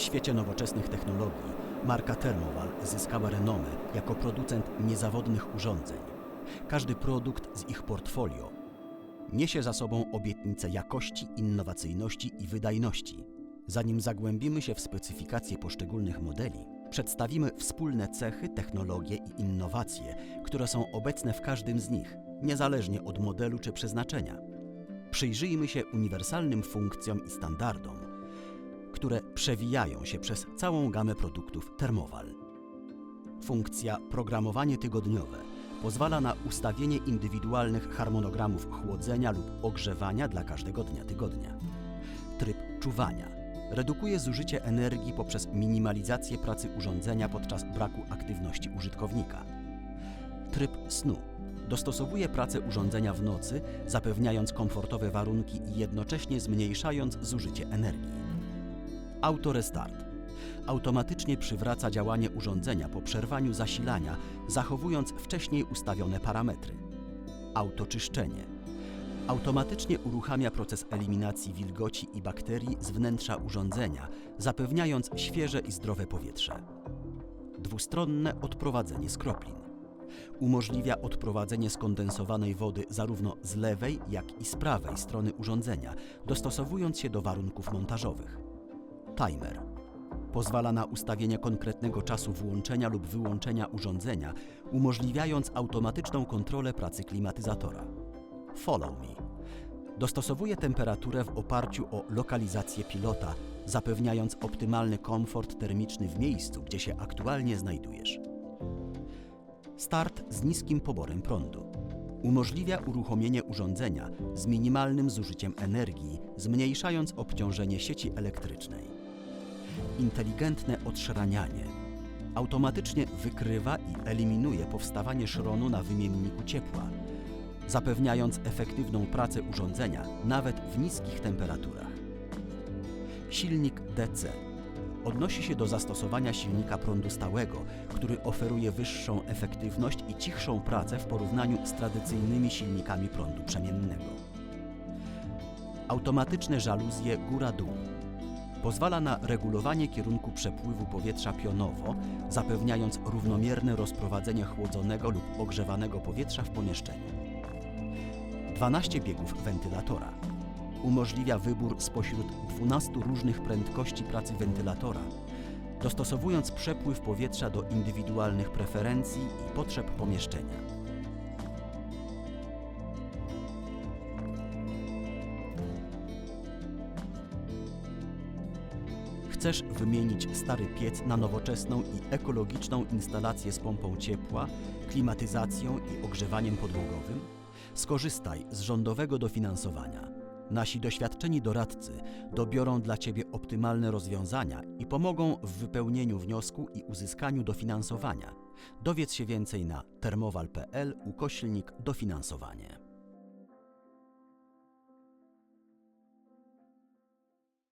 świecie nowoczesnych technologii marka Thermowal zyskała renomę jako producent niezawodnych urządzeń. Każdy produkt z ich portfolio niesie za sobą obietnicę jakości, innowacyjności i wydajności. Zanim zagłębimy się w specyfikacje poszczególnych modeli, przedstawimy wspólne cechy, technologie i innowacje, które są obecne w każdym z nich, niezależnie od modelu czy przeznaczenia. Przyjrzyjmy się uniwersalnym funkcjom i standardom, które przewijają się przez całą gamę produktów Thermowal. Funkcja programowanie tygodniowe pozwala na ustawienie indywidualnych harmonogramów chłodzenia lub ogrzewania dla każdego dnia tygodnia. Tryb czuwania redukuje zużycie energii poprzez minimalizację pracy urządzenia podczas braku aktywności użytkownika. Tryb snu dostosowuje pracę urządzenia w nocy, zapewniając komfortowe warunki i jednocześnie zmniejszając zużycie energii. Autorestart automatycznie przywraca działanie urządzenia po przerwaniu zasilania, zachowując wcześniej ustawione parametry. Autoczyszczenie automatycznie uruchamia proces eliminacji wilgoci i bakterii z wnętrza urządzenia, zapewniając świeże i zdrowe powietrze. Dwustronne odprowadzenie skroplin umożliwia odprowadzenie skondensowanej wody zarówno z lewej, jak i z prawej strony urządzenia, dostosowując się do warunków montażowych. Timer pozwala na ustawienie konkretnego czasu włączenia lub wyłączenia urządzenia, umożliwiając automatyczną kontrolę pracy klimatyzatora. Follow Me dostosowuje temperaturę w oparciu o lokalizację pilota, zapewniając optymalny komfort termiczny w miejscu, gdzie się aktualnie znajdujesz. Start z niskim poborem prądu. Umożliwia uruchomienie urządzenia z minimalnym zużyciem energii, zmniejszając obciążenie sieci elektrycznej. Inteligentne odszranianie. Automatycznie wykrywa i eliminuje powstawanie szronu na wymienniku ciepła, zapewniając efektywną pracę urządzenia nawet w niskich temperaturach. Silnik DC odnosi się do zastosowania silnika prądu stałego, który oferuje wyższą efektywność i cichszą pracę w porównaniu z tradycyjnymi silnikami prądu przemiennego. Automatyczne żaluzje góra-dół pozwala na regulowanie kierunku przepływu powietrza pionowo, zapewniając równomierne rozprowadzenie chłodzonego lub ogrzewanego powietrza w pomieszczeniu. 12 biegów wentylatora umożliwia wybór spośród 12 różnych prędkości pracy wentylatora, dostosowując przepływ powietrza do indywidualnych preferencji i potrzeb pomieszczenia. Chcesz wymienić stary piec na nowoczesną i ekologiczną instalację z pompą ciepła, klimatyzacją i ogrzewaniem podłogowym? Skorzystaj z rządowego dofinansowania. Nasi doświadczeni doradcy dobiorą dla Ciebie optymalne rozwiązania i pomogą w wypełnieniu wniosku i uzyskaniu dofinansowania. Dowiedz się więcej na termowal.pl ukoślnik dofinansowanie.